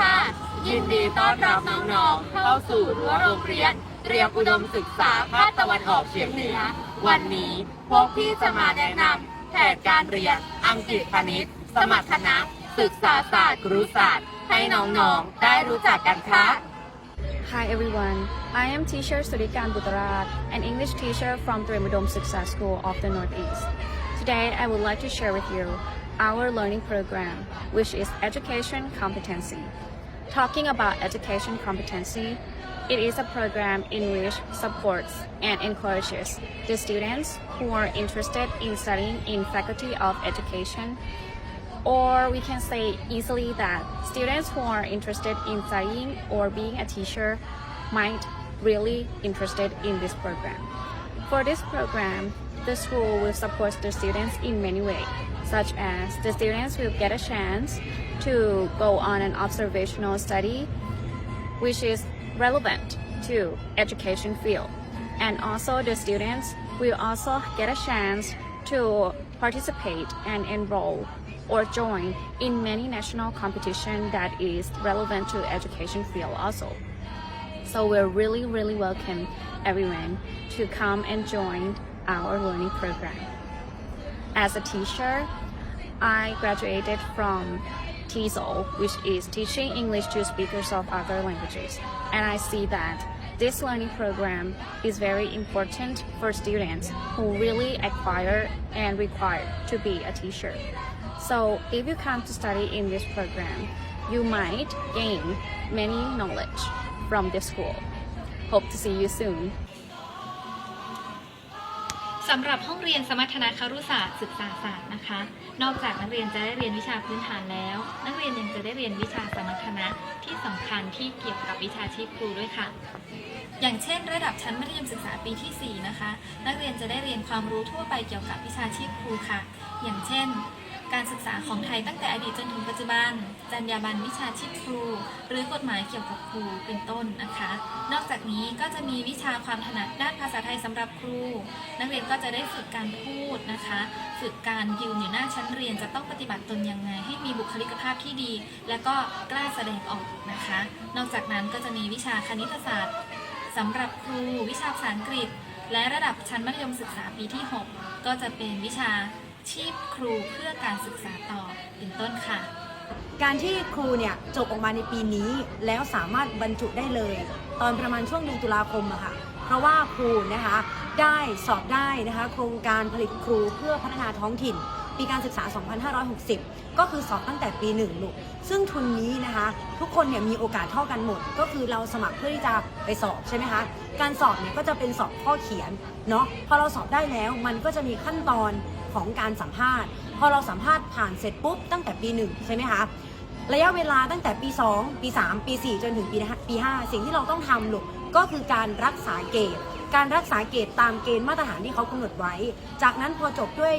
ค่ะ ยินดีต้อนรับน้องๆ เข้าสู่รั้วโรงเรียน เตรียมอุดมศึกษาภาคตะวันออกเฉียงเหนือ วันนี้พวกพี่จะมาแนะนำแผนการเรียนอังกฤษคณิต สมัครคณะศึกษาศาสตร์ครุศาสตร์ ให้น้องๆ ได้รู้จักกันค่ะ Hi everyone, I am teacher Surikan Buttarat, an English teacher from Tremudom Success School of the Northeast. Today I would like to share with you our learning program, which is Education Competency. Talking about education competency, it is a program in which supports and encourages the students who are interested in studying in Faculty of Education or we can say easily that students who are interested in studying or being a teacher might really interested in this program. For this program, the school will support the students in many ways, such as the students will get a chance to go on an observational study, which is relevant to education field. And also the students will also get a chance to participate and enroll or join in many national competition that is relevant to education field also. So we're really, really welcome everyone to come and join our learning program. As a teacher, I graduated from TESOL, which is Teaching English to Speakers of Other Languages. And I see that this learning program is very important for students who really acquire and require to be a teacher. So if you come to study in this program, you might gain many knowledge from this school. Hope to see you soon. สำหรับห้องเรียนสมรรถนะครุศาสตร์ศึกษาศาสตร์นะคะ นอกจากนักเรียนจะได้เรียนวิชาพื้นฐานแล้ว นักเรียนยังจะได้เรียนวิชาสมรรถนะที่สำคัญที่เกี่ยวกับวิชาชีพครูด้วยค่ะ อย่างเช่น ระดับชั้นมัธยมศึกษาปีที่ 4 นะคะ นักเรียนจะได้เรียนความรู้ทั่วไปเกี่ยวกับวิชาชีพครูค่ะ อย่างเช่น การศึกษาของไทยตั้งแต่อดีตจนถึงปัจจุบัน จรรยาบรรณวิชาชีพครู หรือกฎหมายเกี่ยวกับครูเป็นต้นนะคะ นอกจากนี้ก็จะมีวิชาความถนัดด้านภาษาไทยสำหรับครู นักเรียนก็จะได้ฝึกการพูดนะคะ ฝึกการยืนอยู่หน้าชั้นเรียนจะต้องปฏิบัติตนยังไง ให้มีบุคลิกภาพที่ดี และก็กล้าแสดงออกนะคะ นอกจากนั้นก็จะมีวิชาคณิตศาสตร์สำหรับครูวิชาภาษาอังกฤษ และระดับชั้นมัธยมศึกษาปีที่ 6 ก็จะเป็นวิชา ชีพครูเพื่อการศึกษาต่อเป็นต้นค่ะ การที่ครูเนี่ยจบออกมาในปีนี้แล้วสามารถบรรจุได้เลย ตอนประมาณช่วงเดือนตุลาคมอะค่ะ เพราะว่าครูนะคะได้สอบได้นะคะโครงการผลิตครูเพื่อพัฒนาท้องถิ่น ปีการศึกษา 2560 ก็คือสอบตั้งแต่ปีหนึ่งลูกซึ่งทุนนี้นะคะทุกคนเนี่ยมีโอกาสเท่ากันหมด ก็คือเราสมัครเพื่อที่จะไปสอบใช่ไหมคะการสอบเนี่ยก็จะเป็นสอบข้อเขียนเนาะพอเราสอบได้แล้วมันก็จะมีขั้นตอน ของการสัมภาษณ์ พอเราสัมภาษณ์ผ่านเสร็จปุ๊บตั้งแต่ปีหนึ่งใช่ไหมคะระยะเวลาตั้งแต่ปี 2 ปี 3 ปี 4 จนถึงปีปี 5 สิ่งที่เราต้องทำลูกก็คือการรักษาเกรดการรักษาเกรดตามเกณฑ์มาตรฐานที่เขากำหนดไว้ จากนั้นพอจบด้วย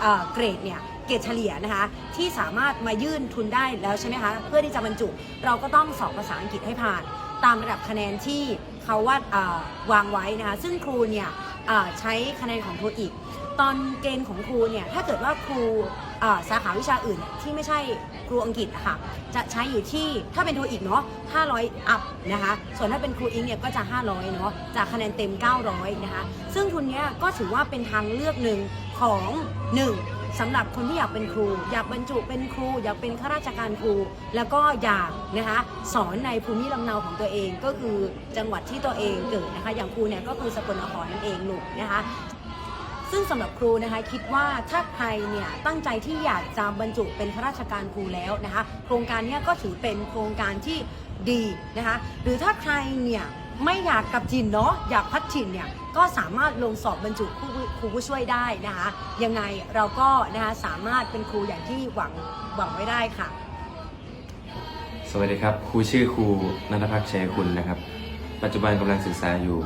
เเกรดเนี่ยเกรดเฉลี่ยนะคะที่สามารถมายื่นทุนได้แล้วใช่ไหมคะเพื่อที่จะบรรจุเราก็ต้องสอบภาษาอังกฤษให้ผ่าน ตามระดับคะแนนที่เขาวาดเอ่อวางไว้นะคะซึ่งครูเนี่ย ใช้คะแนนของโทอีก ตอนเกณฑ์ของครูเนี่ยถ้าเกิดว่าครูสาขาวิชาอื่นที่ไม่ใช่ครูอังกฤษค่ะจะใช้อยู่ที่ถ้าเป็นโทอีกเนาะ500 อัพนะคะส่วนถ้าเป็นครูอิงเนี่ยก็จะ 500เนาะจากคะแนนเต็ม 900นะคะซึ่งทุนเนี้ยก็ถือว่าเป็นทางเลือกหนึ่งของหนึ่ง สำหรับคนที่อยากเป็นครู อยากบรรจุเป็นครู อยากเป็นข้าราชการครู แล้วก็อยากนะคะสอนในภูมิลำเนาของตัวเองก็คือจังหวัดที่ตัวเองเกิดนะคะอย่างครูเนี่ยก็คือสกลนครนั่นเองลูกนะคะซึ่งสำหรับครูนะคะคิดว่าถ้าใครเนี่ยตั้งใจที่อยากจะบรรจุเป็นข้าราชการครูแล้วนะคะ โครงการนี้ก็ถือเป็นโครงการที่ดีนะคะ หรือถ้าใครเนี่ย ไม่อยากกับถิ่นเนาะอยากพัดถิ่นเนี่ยก็สามารถลงสอบบรรจุครูครูผู้ช่วยได้นะคะ ยังไงเราก็นะคะสามารถเป็นครูอย่างที่หวังหวังไว้ได้ค่ะ สวัสดีครับครูชื่อครูนันทพักษ์ชัยคุณนะครับ ปัจจุบันกำลังศึกษาอยู่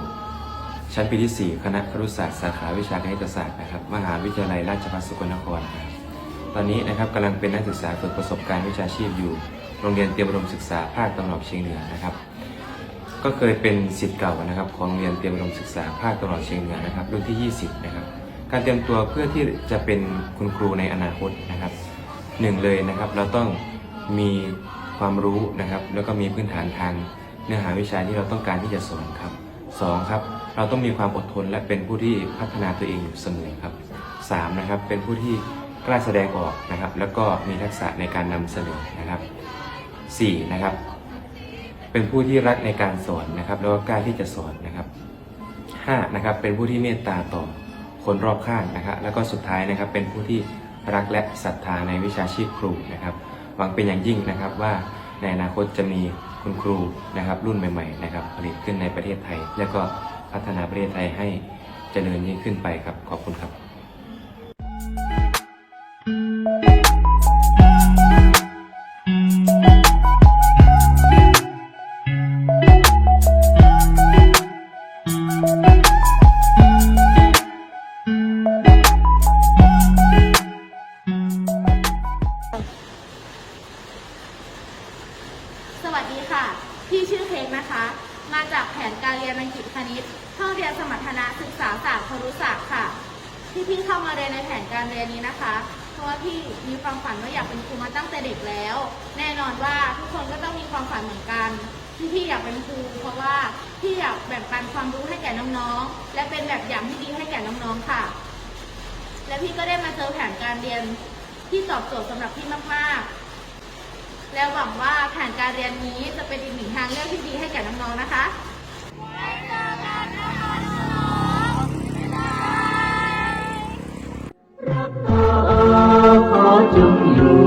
ชั้นปีที่ 4 คณะครุศาสตร์สาขาวิชาคณิตศาสตร์นะครับมหาวิทยาลัยราชภัฏสกลนครนะครับตอนนี้นะครับกำลังเป็นนักศึกษาฝึกประสบการณ์วิชาชีพอยู่ โรงเรียนเตรียมอุดมศึกษาภาคตะวันออกเฉียงเหนือนะครับ ก็เคยเป็นศิษย์เก่านะครับของโรงเรียนเตรียมอุดมศึกษาภาคตะวันออกเฉียงเหนือนะครับรุ่นที่ 20 นะครับ การเตรียมตัวเพื่อที่จะเป็นคุณครูในอนาคตนะครับหนึ่งเลยนะครับ เราต้องมีความรู้นะครับ แล้วก็มีพื้นฐานทางเนื้อหาวิชาที่เราต้องการที่จะสอนครับสองครับเราต้องมีความอดทนและเป็นผู้ที่พัฒนาตัวเองอยู่เสมอครับสามนะครับเป็นผู้ที่กล้าแสดงออกนะครับ แล้วก็มีทักษะในการนำเสนอนะครับสี่นะครับ เป็นผู้ที่รักในการสอนนะครับ แล้วก็กล้าที่จะสอนนะครับห้านะครับเป็นผู้ที่เมตตาต่อคนรอบข้างนะครับ แล้วก็สุดท้ายนะครับเป็นผู้ที่รักและศรัทธาในวิชาชีพครูนะครับหวังเป็นอย่างยิ่งนะครับว่าในอนาคตจะมีคุณครูนะครับ รุ่นใหม่ๆนะครับผลิตขึ้นในประเทศไทย แล้วก็พัฒนาประเทศไทยให้เจริญยิ่งขึ้นไปครับขอบคุณครับ นะคะ มาจากแผนการเรียนอังกฤษคณิตห้องเรียนสมรรถนะศึกษาศาสตร์ครุศาสตร์ค่ะ ที่พี่เข้ามาเรียนในแผนการเรียนนี้นะคะ เพราะว่าพี่มีความฝันว่าอยากเป็นครูมาตั้งแต่เด็กแล้ว แน่นอนว่าทุกคนก็ต้องมีความฝันเหมือนกันที่พี่อยากเป็นครูเพราะว่าพี่อยากแบ่งปันความรู้ให้แก่น้องๆ และเป็นแบบอย่างที่ดีให้แก่น้องๆค่ะ และพี่ก็ได้มาเจอแผนการเรียนที่ตอบโจทย์สำหรับพี่มากๆ และหวังว่าแผนการเรียนนี้จะเป็นอีกหนึ่งทางเลือกที่ดีให้แก่น้องๆนะคะขอจงอยู่